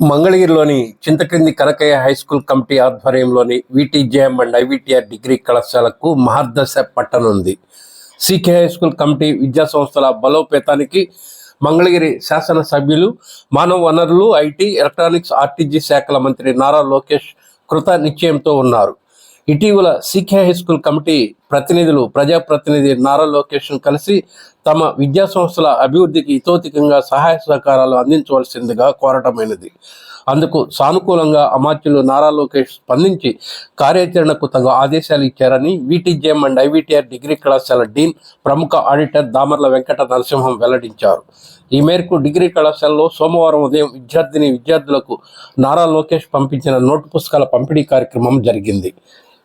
మంగళగిరిలోని Chintakrindi Kanakayya high school committee ఆధ్వర్యంలోని VTJM and IVTR degree కళాశాలకు మహర్దశ పట్టనుంది. సికే హై స్కూల్ కమిటీ విద్యా సంస్థల బలోపేతానికి మంగళగిరి శాసనసభ్యులు మానవ వనరులు ఐటీ ఎలక్ట్రానిక్స్ ఆర్టీజీ శాఖల మంత్రి నారా లోకేష్ కృత నిశ్చయంతో ఉన్నారు. ఇటీవల సికే హైస్కూల్ కమిటీ ప్రతినిధులు ప్రజాప్రతినిధి నారా లోకేష్ కలిసి తమ విద్యా సంస్థల అభివృద్ధికి ఇతోతికంగా సహాయ సహకారాలు అందించవలసిందిగా కోరటమైనది. అందుకు సానుకూలంగా అమాత్యులు నారా లోకేష్ స్పందించి కార్యాచరణకు తగు ఆదేశాలు ఇచ్చారని వీటీజేఎం అండ్ ఐవీటీఆర్ డిగ్రీ కళాశాల డీన్ ప్రముఖ ఆడిటర్ దామర్ల వెంకట నరసింహం వెల్లడించారు. ఈ మేరకు డిగ్రీ కళాశాలలో సోమవారం ఉదయం విద్యార్థిని విద్యార్థులకు నారా లోకేష్ పంపించిన నోటు పుస్తకాల పంపిణీ కార్యక్రమం జరిగింది.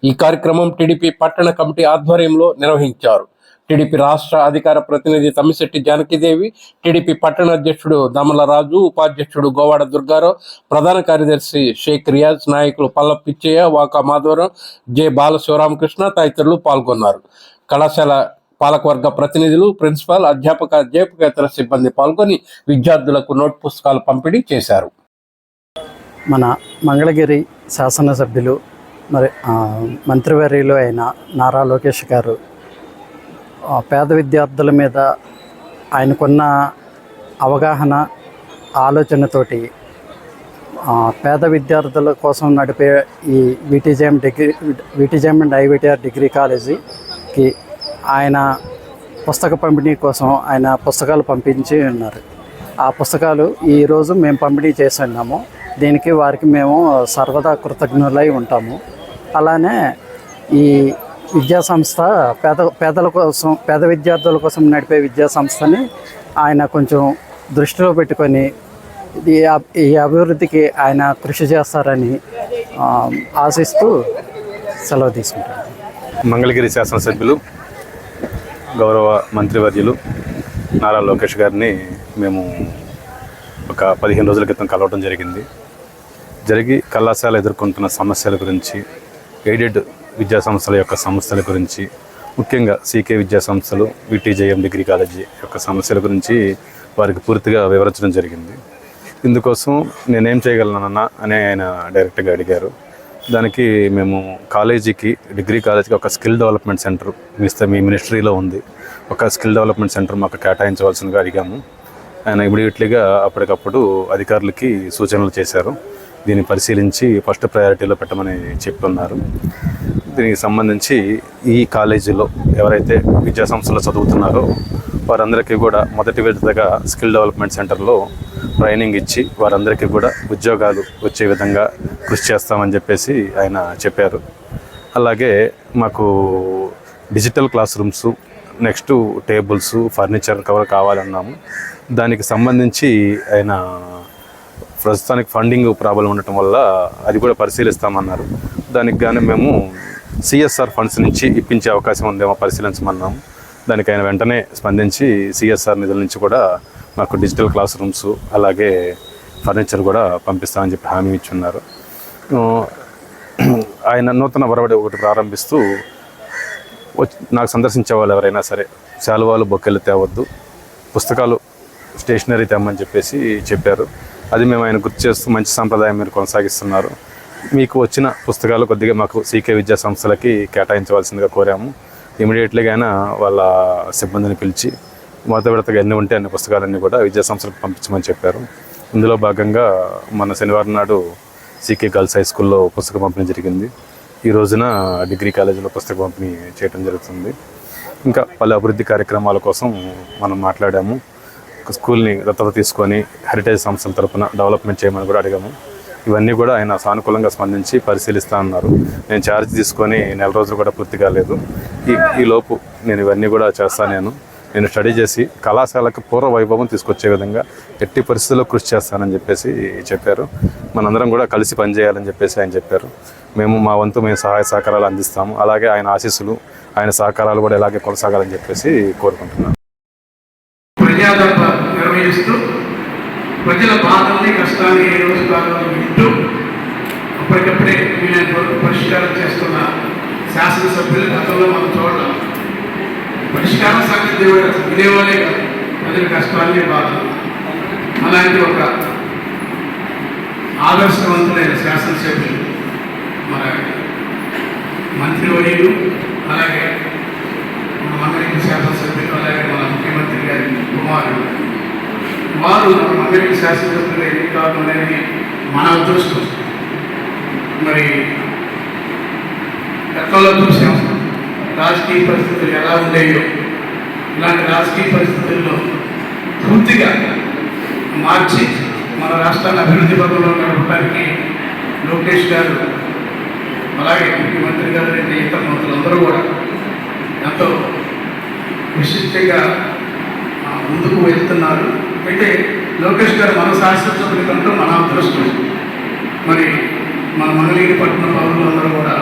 ఈ కార్యక్రమం టీడీపీ పట్టణ కమిటీ ఆధ్వర్యంలో నిర్వహించారు. టీడీపీ రాష్ట్ర అధికార ప్రతినిధి తమ్మిశెట్టి జానకిదేవి టీడీపీ పట్టణ అధ్యక్షుడు దమలరాజు ఉపాధ్యక్షుడు గోవాడ దుర్గారావు ప్రధాన కార్యదర్శి షేక్ రియాజ్ నాయకులు పల్ల పిచ్చయ్య వాకా మాధవరావు జె బాల శివరామకృష్ణ తదితరులు పాల్గొన్నారు. కళాశాల పాలకవర్గ ప్రతినిధులు ప్రిన్సిపాల్ అధ్యాపక అధ్యాపకేతర సిబ్బంది పాల్గొని విద్యార్థులకు నోట్ పుస్తకాలు పంపిణీ చేశారు. మన మంగళగిరి శాసనసభ్యులు మరి మంత్రివర్యులు అయిన నారా లోకేష్ గారు పేద విద్యార్థుల మీద ఆయనకున్న అవగాహన ఆలోచనతోటి పేద విద్యార్థుల కోసం నడిపే ఈ VTJM degree VTJM and IVTR degree కాలేజీకి ఆయన పుస్తక పంపిణీ కోసం ఆయన పుస్తకాలు పంపించి ఉన్నారు. ఆ పుస్తకాలు ఈరోజు మేము పంపిణీ చేసి ఉన్నాము. దీనికి వారికి మేము సర్వదా కృతజ్ఞులై ఉంటాము. అలానే ఈ విద్యా సంస్థ పేద పేదల కోసం పేద విద్యార్థుల కోసం నడిపే విద్యా సంస్థని ఆయన కొంచెం దృష్టిలో పెట్టుకొని ఈ ఈ అభివృద్ధికి ఆయన కృషి చేస్తారని ఆశిస్తూ సెలవు తీసుకుంటాను మంగళగిరి శాసనసభ్యులు గౌరవ మంత్రివర్యులు నారా లోకేష్ గారిని మేము ఒక పదిహేను రోజుల క్రితం కలవడం జరిగింది. జరిగి కళాశాల ఎదుర్కొంటున్న సమస్యల గురించి ఎయిడెడ్ విద్యా సంస్థల యొక్క సమస్యల గురించి ముఖ్యంగా సీకే విద్యా సంస్థలు విటీజేఎం డిగ్రీ కాలేజీ యొక్క సమస్యల గురించి వారికి పూర్తిగా వివరించడం జరిగింది. ఇందుకోసం నేనేం చేయగలనన్నా అని ఆయన డైరెక్ట్గా అడిగారు. దానికి మేము కాలేజీకి డిగ్రీ కాలేజీకి ఒక స్కిల్ డెవలప్మెంట్ సెంటర్ మిస్తే మీ మినిస్ట్రీలో ఉంది. ఒక స్కిల్ డెవలప్మెంట్ సెంటర్ మాకు కేటాయించవలసిందిగా అడిగాము. ఆయన ఇమీడియట్లీగా అప్పటికప్పుడు అధికారులకి సూచనలు చేశారు. దీన్ని పరిశీలించి ఫస్ట్ ప్రయారిటీలో పెట్టమని చెప్తున్నారు. దీనికి సంబంధించి ఈ కాలేజీలో ఎవరైతే విద్యా సంస్థలో చదువుతున్నారో వారందరికీ కూడా మొదటి విడతగా స్కిల్ డెవలప్మెంట్ సెంటర్లో ట్రైనింగ్ ఇచ్చి వారందరికీ కూడా ఉద్యోగాలు వచ్చే విధంగా కృషి చేస్తామని చెప్పేసి ఆయన చెప్పారు. అలాగే మాకు digital classrooms next tables furniture cover కావాలన్నాము. దానికి సంబంధించి ఆయన ప్రస్తుతానికి ఫండింగ్ ప్రాబ్లం ఉండటం వల్ల అది కూడా పరిశీలిస్తామన్నారు. దానికి కానీ మేము సిఎస్ఆర్ ఫండ్స్ నుంచి ఇప్పించే అవకాశం ఉందేమో పరిశీలించమన్నాము. దానికి ఆయన వెంటనే స్పందించి సిఎస్ఆర్ నిధుల నుంచి కూడా మాకు డిజిటల్ క్లాస్ రూమ్స్ అలాగే ఫర్నిచర్ కూడా పంపిస్తామని చెప్పి హామీ ఇచ్చున్నారు. ఉన్నారు ఆయన నూతన వరవడి ఒకటి ప్రారంభిస్తూ వచ్చి నాకు సందర్శించే వాళ్ళు ఎవరైనా సరే శాలువాలు బొక్కెలు తేవద్దు పుస్తకాలు స్టేషనరీ తెమ్మని చెప్పేసి చెప్పారు. అది మేము ఆయన గుర్తు చేస్తూ మంచి సాంప్రదాయం మీరు కొనసాగిస్తున్నారు. మీకు వచ్చిన పుస్తకాలు కొద్దిగా మాకు సీకే విద్యా సంస్థలకి కేటాయించవలసిందిగా కోరాము. ఇమీడియట్లీగా అయినా వాళ్ళ సిబ్బందిని పిలిచి మొదటి విడతగా ఎన్ని ఉంటే అన్ని పుస్తకాలన్నీ కూడా విద్యా సంస్థలకు పంపించమని చెప్పారు. ఇందులో భాగంగా మన శనివారం నాడు సీకే గర్ల్స్ హై స్కూల్లో పుస్తక పంపిణీ జరిగింది. ఈ రోజున డిగ్రీ కాలేజీలో పుస్తక పంపిణీ చేయడం జరుగుతుంది. ఇంకా పలు అభివృద్ధి కార్యక్రమాల కోసం మనం మాట్లాడాము. స్కూల్ని దత్తత తీసుకొని హెరిటేజ్ సంస్థల తరపున డెవలప్మెంట్ చేయమని కూడా అడిగాము. ఇవన్నీ కూడా ఆయన సానుకూలంగా స్పందించి పరిశీలిస్తా అన్నారు. నేను ఛార్జ్ తీసుకొని నెల రోజులు కూడా పూర్తి కాలేదు ఈ ఈ లోపు నేను ఇవన్నీ కూడా చేస్తాను నేను. నేను స్టడీ చేసి కళాశాలకు పూర్వ వైభవం తీసుకొచ్చే విధంగా ఎట్టి పరిస్థితుల్లో కృషి చేస్తానని చెప్పేసి చెప్పారు. మనందరం కూడా కలిసి పనిచేయాలని చెప్పేసి ఆయన చెప్పారు. మేము మా వంతు మేము సహాయ సహకారాలు అందిస్తాము. అలాగే ఆయన ఆశీస్సులు ఆయన సహకారాలు కూడా ఇలాగే కొనసాగాలని చెప్పేసి కోరుకుంటున్నాను ప్రజాదర్భ నిర్వహిస్తూ ప్రజల బాధల్ని కష్టాన్ని ఏ రోజు కాలంలో వింటూ అప్పటికప్పుడే వీలైనంత వరకు పరిష్కారం చేస్తున్న సభ్యులు గతంలో మనం చూడడం. పరిష్కారం సంగతి దేవుడు. వినేవాళ్ళే కాదు. ప్రజల కష్టాన్ని బాధ అలాంటి ఒక ఆదర్శవంతులైన శాసనసభ్యులు మన మంత్రివర్యులు అలాగే మన మంగళగిరి శాసనసభ్యులు అలాగే మన ముఖ్యమంత్రి గారి కుమారుడు వారు మన మంగళగిరి శాసనసభ్యులు ఎన్ని కావడం అనేది మన అదృష్టం. మరి గతంలో చూసాం. రాజకీయ పరిస్థితులు ఎలా ఉండేయో ఇలాంటి రాజకీయ పరిస్థితుల్లో పూర్తిగా మార్చి మన రాష్ట్రాన్ని అభివృద్ధి పథంలో నడపడానికి లోకేష్ గారు అలాగే ముఖ్యమంత్రి గారు రెండు ఇతర మంత్రులందరూ కూడా ఎంతో విశిష్టంగా ముందుకు వెళ్తున్నారు. అయితే లోకేష్ గారు మన శాస్త్రసభ్యుల కంటూ మన అదృష్టం. మరి మన మంగళగిరి పట్టణ పౌరులందరూ కూడా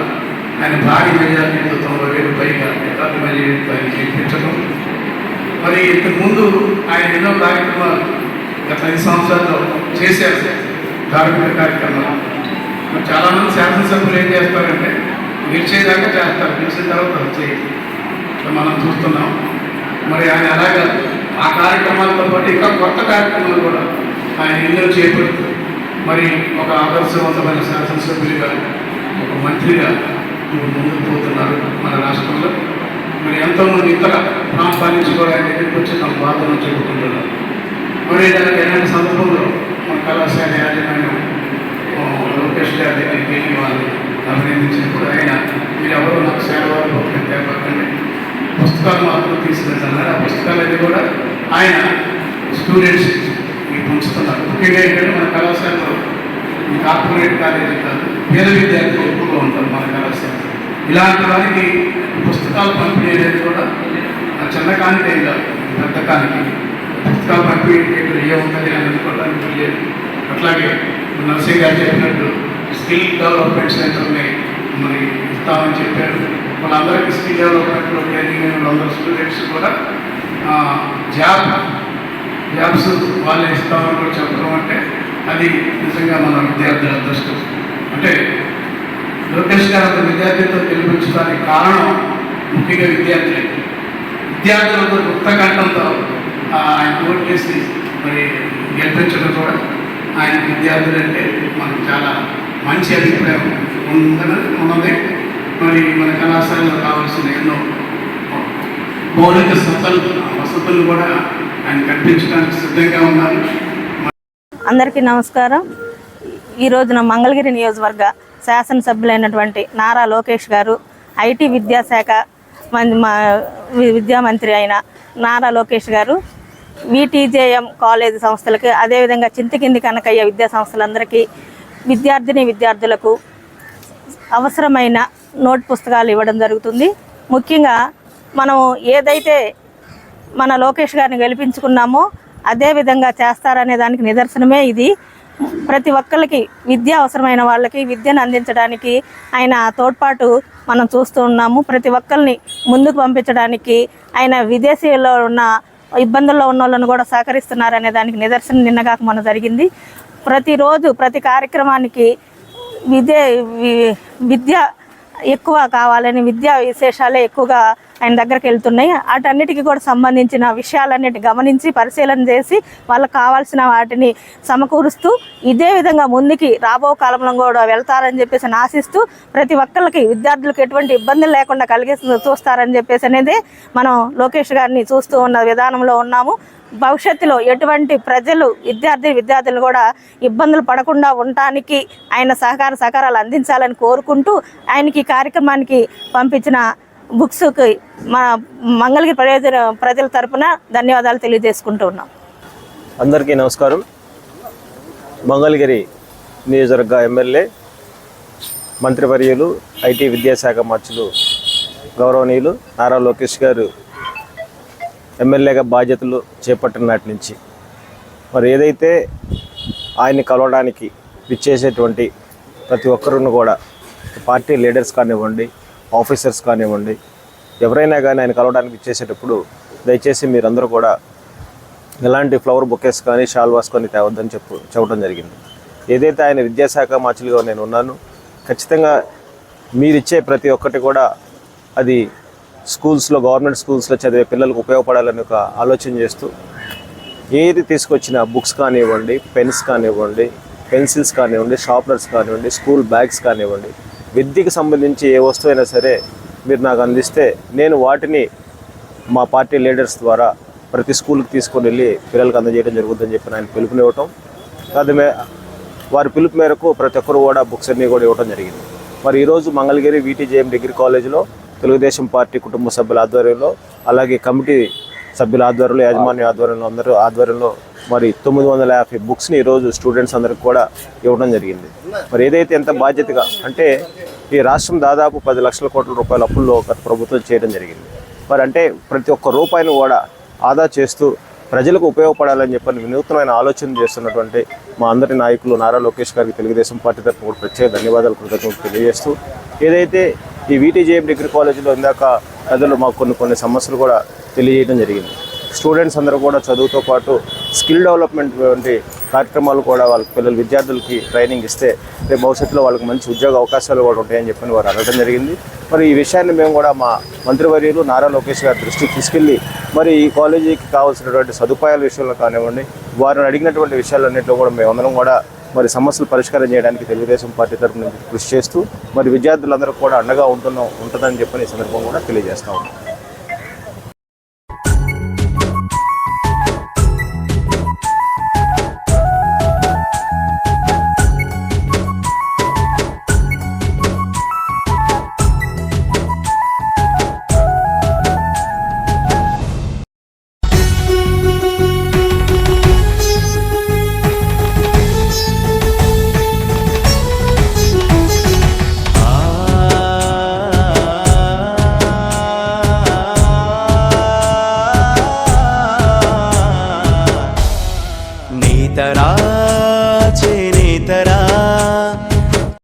ఆయన భారీ మెజార్టీతో తొంభై వేలు పైగా రికార్డు మెజార్టీతో ఆయన గెలిపించడం మరి ఇంతకుముందు ఆయన ఎన్నో కార్యక్రమాలు గత ఐదు సంవత్సరాల్లో చేశారు. ధార్మిక కార్యక్రమాలు. మరి చాలామంది శాసనసభ్యులు ఏం చేస్తారంటే గెలిచేదాకా చేస్తారు గెలిచిన తర్వాత వచ్చేది మనం చూస్తున్నాం. మరి ఆయన అలాగా ఆ కార్యక్రమాలతో పాటు ఇంకా కొత్త కార్యక్రమాలు కూడా ఆయన ఎన్నో చేపడుతూ మరి ఒక ఆదర్శవంతమైన శాసనసభ్యులుగా ఒక మంత్రిగా ముందుకు పోతున్నారు మన రాష్ట్రంలో. మరి ఎంతోమంది ఇతర ప్రాంతాల నుంచి కూడా ఆయన దగ్గరికి వచ్చి తమ బాధను చెబుతుంటున్నారు మరి దానికి ఎలాంటి సందర్భంలో మన కళాశాల యాజమాన్యం లోకేష్ గారి దగ్గరికి వెళ్ళి వాళ్ళు అభినందించినప్పుడు ఆయన మీరు నాకు సేవలు తేపకండి పుస్తకాలు మాత్రం తీసుకెళ్తున్నారు ఆ పుస్తకాలన్నీ కూడా ఆయన స్టూడెంట్స్ పంచుతున్నారు. ముఖ్యంగా ఏంటంటే మన కళాశాలలో ఈ కార్పొరేట్ కాలేజీ కాదు పేద విద్యార్థులు ఎక్కువగా ఉంటారు మన కళాశాల. ఇలాంటి వారికి పుస్తకాలు పంపిణీ అనేది కూడా. ఆ చిన్నకానికి ఏం కాదు పెద్ద పుస్తకాలు పంపిణీ ఏ ఉన్నది అని అనుకోవడానికి లేదు. అట్లాగే నర్సింగ్ గారు చెప్పినట్టు స్కిల్ డెవలప్మెంట్ సెంటర్ని మరి ఇస్తామని చెప్పారు. వాళ్ళందరికీ స్కిల్ డెవలప్మెంట్లో ట్రైనింగ్ అయిన వాళ్ళందరూ స్టూడెంట్స్ కూడా జాబ్ జాబ్స్ వాళ్ళే ఇస్తామని కూడా చెప్పడం అంటే అది నిజంగా మన విద్యార్థుల అదృష్టం. అంటే లోకేష్ గారు ఒక విద్యార్థితో గెలిపించడానికి కారణం ముఖ్యంగా విద్యార్థులే. విద్యార్థులతో గుప్త కంఠంతో ఆయన ఓట్ చేసి మరి గెలిపించడం కూడా ఆయన విద్యార్థులంటే మనకు చాలా మంచి అభిప్రాయం ఉందని ఉన్నది. మరి మన కళాశాలలో కావాల్సిన ఎన్నో మౌలిక సత్తలు వసతులు కూడా ఆయన కల్పించడానికి సిద్ధంగా ఉన్నారు. అందరికీ నమస్కారం. ఈ రోజున మంగళగిరి నియోజకవర్గ శాసనసభ్యులైనటువంటి నారా లోకేష్ గారు ఐటీ విద్యాశాఖ మం- మా వి- విద్యామంత్రి అయిన నారా లోకేష్ గారు విటీజేఎం కాలేజీ సంస్థలకి అదేవిధంగా చింతకింది కనకయ్య విద్యా సంస్థలందరికీ విద్యార్థిని విద్యార్థులకు అవసరమైన నోట్ పుస్తకాలు ఇవ్వడం జరుగుతుంది. ముఖ్యంగా మనం ఏదైతే మన లోకేష్ గారిని గెలిపించుకున్నామో అదే విధంగా చేస్తారనే దానికి నిదర్శనమే ఇది. ప్రతి ఒక్కరికి విద్య అవసరమైన వాళ్ళకి విద్యను అందించడానికి ఆయన తోడ్పాటు మనం చూస్తూ ఉన్నాము. ప్రతి ఒక్కరిని ముందుకు పంపించడానికి ఆయన విదేశీలో ఉన్న ఇబ్బందుల్లో ఉన్న వాళ్ళని కూడా సహకరిస్తున్నారనే దానికి నిదర్శనం నిన్నగాక మన జరిగింది. ప్రతిరోజు ప్రతి కార్యక్రమానికి విద్య విద్య ఎక్కువ కావాలని విద్యా విశేషాలే ఎక్కువగా ఆయన దగ్గరికి వెళ్తున్నాయి. వాటన్నిటికీ కూడా సంబంధించిన విషయాలన్నిటి గమనించి పరిశీలన చేసి వాళ్ళకి కావాల్సిన వాటిని సమకూరుస్తూ ఇదే విధంగా ముందుకి రాబో కాలంలో కూడా వెళ్తారని చెప్పేసి ఆశిస్తూ ప్రతి ఒక్కరికి విద్యార్థులకు ఎటువంటి ఇబ్బందులు లేకుండా కలిగి చూస్తారని చెప్పేసి అనేది మనం లోకేష్ గారిని చూస్తూ ఉన్న విధానంలో ఉన్నాము. భవిష్యత్తులో ఎటువంటి ప్రజలు విద్యార్థి విద్యార్థులు కూడా ఇబ్బందులు పడకుండా ఉండటానికి ఆయన సహకార సహకారాలు అందించాలని కోరుకుంటూ ఆయనకి కార్యక్రమానికి పంపించిన బుక్స్కి మా మంగళగిరి ప్రయోజన ప్రజల తరపున ధన్యవాదాలు తెలియజేసుకుంటూ ఉన్నాం. అందరికీ నమస్కారం. మంగళగిరి నియోజకవర్గ ఎమ్మెల్యే మంత్రివర్యులు ఐటీ విద్యాశాఖ మంత్రులు గౌరవనీయులు నారా లోకేష్ గారు ఎమ్మెల్యేగా బాధ్యతలు చేపట్టిన నాటి నుంచి మరి ఏదైతే ఆయన్ని కలవడానికి విచ్చేసేటువంటి ప్రతి ఒక్కరును కూడా పార్టీ లీడర్స్ కానివ్వండి ఆఫీసర్స్ కానివ్వండి ఎవరైనా కానీ ఆయన కలవడానికి ఇచ్చేసేటప్పుడు దయచేసి మీరందరూ కూడా ఎలాంటి ఫ్లవర్ బొకేస్ కానీ షాల్వాస్ కానీ తేవద్దని చెప్పు చెప్పడం జరిగింది. ఏదైతే ఆయన విద్యాశాఖ మాచులుగా నేను ఉన్నాను ఖచ్చితంగా మీరిచ్చే ప్రతి ఒక్కటి కూడా అది స్కూల్స్లో గవర్నమెంట్ స్కూల్స్లో చదివే పిల్లలకు ఉపయోగపడాలని ఒక ఆలోచన చేస్తూ ఏది తీసుకొచ్చిన బుక్స్ కానివ్వండి పెన్స్ కానివ్వండి పెన్సిల్స్ కానివ్వండి షార్ప్నర్స్ కానివ్వండి స్కూల్ బ్యాగ్స్ కానివ్వండి విద్యకు సంబంధించి ఏ వస్తువైనా సరే మీరు నాకు అందిస్తే నేను వాటిని మా పార్టీ లీడర్స్ ద్వారా ప్రతి స్కూల్కి తీసుకొని వెళ్ళి పిల్లలకు అందజేయడం జరుగుతుందని చెప్పి ఆయన పిలుపునివ్వటం. అది మే వారి పిలుపు మేరకు ప్రతి ఒక్కరు కూడా బుక్స్ అన్నీ కూడా ఇవ్వడం జరిగింది. మరి ఈరోజు మంగళగిరి వీటీజేఎం డిగ్రీ కాలేజీలో తెలుగుదేశం పార్టీ కుటుంబ సభ్యుల ఆధ్వర్యంలో అలాగే కమిటీ సభ్యుల ఆధ్వర్యంలో యాజమాన్య ఆధ్వర్యంలో అందరూ ఆధ్వర్యంలో మరి తొమ్మిది వందల యాభై బుక్స్ని ఈరోజు స్టూడెంట్స్ అందరికి కూడా ఇవ్వడం జరిగింది. మరి ఏదైతే ఎంత బాధ్యతగా అంటే ఈ రాష్ట్రం దాదాపు పది లక్షల కోట్ల రూపాయల అప్పుల్లో ఒక ప్రభుత్వం చేయడం జరిగింది. మరి అంటే ప్రతి ఒక్క రూపాయిని కూడా ఆదా చేస్తూ ప్రజలకు ఉపయోగపడాలని చెప్పని వినూత్నమైన ఆలోచన చేస్తున్నటువంటి మా అందరి నాయకులు నారా లోకేష్ గారికి తెలుగుదేశం పార్టీ తరఫున కూడా ప్రత్యేక ధన్యవాదాలు కృతజ్ఞతలు తెలియజేస్తూ ఏదైతే ఈ వీటీజేఎం డిగ్రీ కాలేజీలో ఇందాక ప్రజలు మాకు కొన్ని కొన్ని సమస్యలు కూడా తెలియజేయడం జరిగింది. స్టూడెంట్స్ అందరూ కూడా చదువుతో పాటు స్కిల్ డెవలప్మెంట్ వంటి కార్యక్రమాలు కూడా వాళ్ళ పిల్లలు విద్యార్థులకి ట్రైనింగ్ ఇస్తే రేపు భవిష్యత్తులో వాళ్ళకి మంచి ఉద్యోగ అవకాశాలు కూడా ఉంటాయని చెప్పని వారు అడగడం జరిగింది. మరి ఈ విషయాన్ని మేము కూడా మా మంత్రివర్యులు నారా లోకేష్ గారి దృష్టికి తీసుకెళ్ళి మరి ఈ కాలేజీకి కావాల్సినటువంటి సదుపాయాల విషయంలో కానివ్వండి వారిని అడిగినటువంటి విషయాలన్నింటిలో కూడా మేమందరం కూడా మరి సమస్యలు పరిష్కారం చేయడానికి తెలుగుదేశం పార్టీ తరఫు నుంచి కృషి చేస్తూ మరి విద్యార్థులందరూ కూడా అండగా ఉంటున్నాం ఉంటుందని చెప్పని ఈ సందర్భం కూడా తెలియజేస్తా ఉన్నాం.